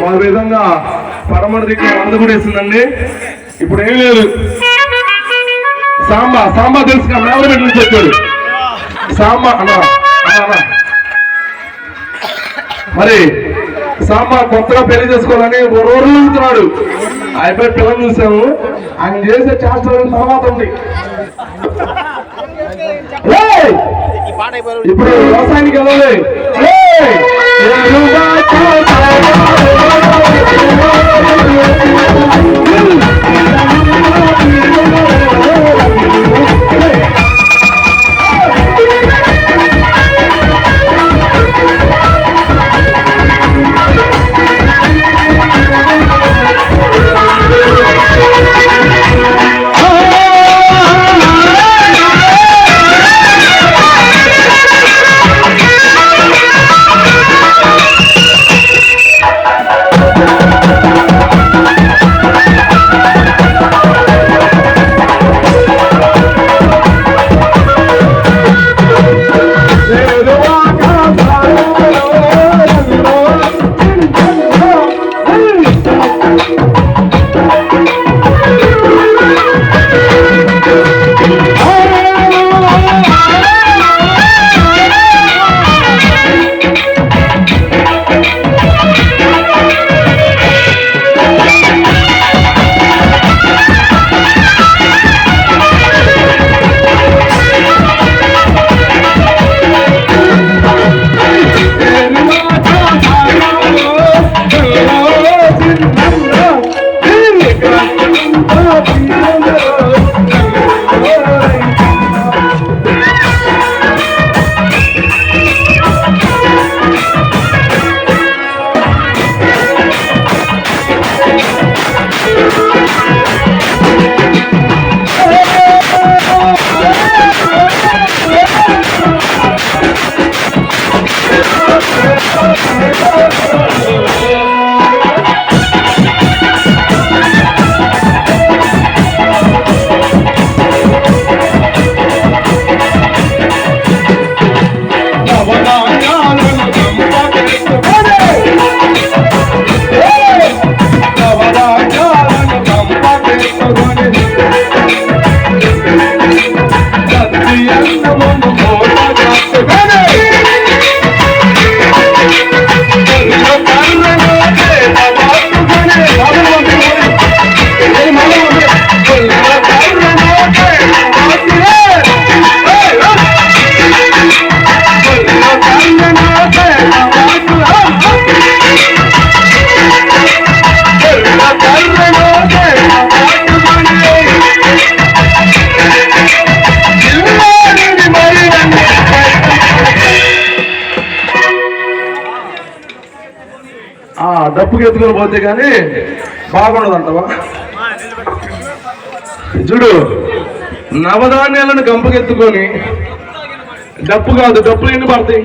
మా విధంగా పడమర దిక్కు వంద కూడా వేసిందండి. ఇప్పుడు ఏం లేదు. సాంబా సాంబా తెలుసు కదా మేవరమెట్ నుంచి వచ్చాడు. సాంబా అన్నా. మరి సాంబా కొత్తగా పెళ్ళి చేసుకోవాలని రోజుతున్నాడు అయిపోయి పిల్లలు చూసాము. ఆయన చేసే చేష్టల తర్వాత ఉంది! ఇప్పుడు వ్యవసాయానికి వెళ్ళాలి. డప్పుకి ఎత్తుకొని పోతే కానీ బాగుండదంటవా? చూడు నవధాన్యాలను గంపకెత్తుకొని డప్పు కాదు డప్పులు ఎన్ని పడతాయి?